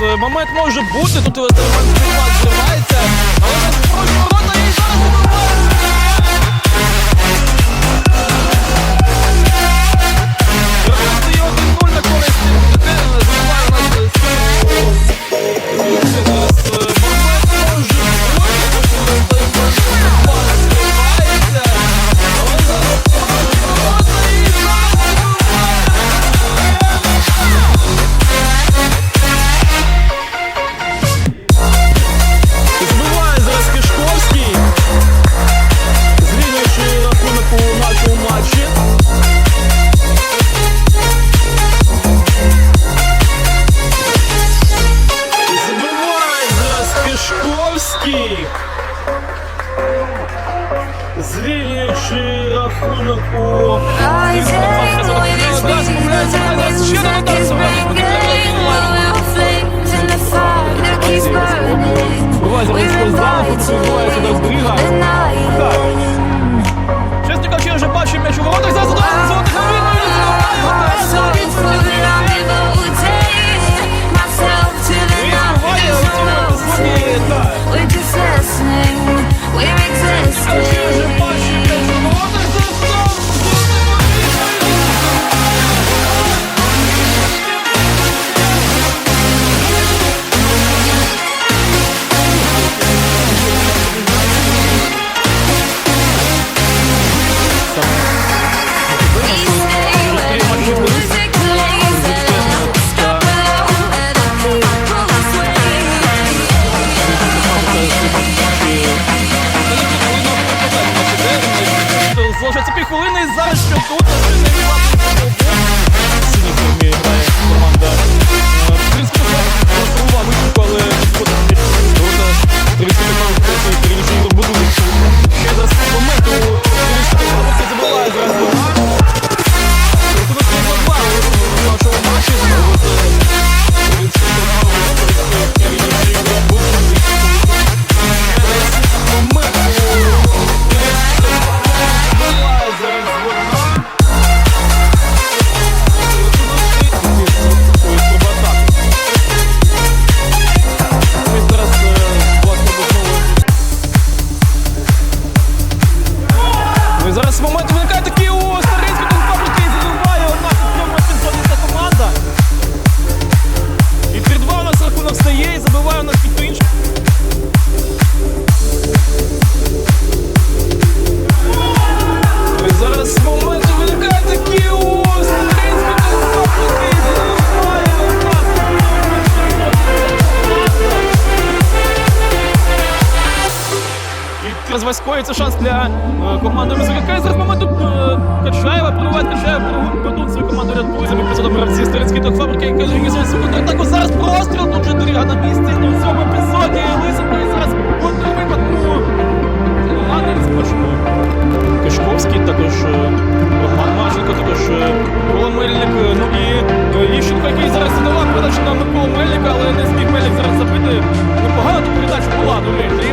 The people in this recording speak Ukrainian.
момент може бути, тут тримається, але не Змінюючи рахунок у... I take away Зараз помиляється, зараз ще не удар, зараз буде flames Залишається хвилини зараз що тут І розваськує це шанс для е, команди Мизикака. І зараз момент тут е, Качаєва прориває Качаєва, продуть свою команду ряд друзями. Епізоду гравці Старинський та фабрики, яка організує свою контратаку. Зараз простріл, тут же Дріга на місці. Ну, в цьому епізоді Лисенко і зараз контрвипадку. Ладно, спочатку Кишковський, також е, Роман Маченко, також е, Микола Мельник. е, Ну і е, Іщенко, який зараз задавав передачу на Миколу Мельника, але не зміг Мельник зараз забити. Непогана тут передача була до речі,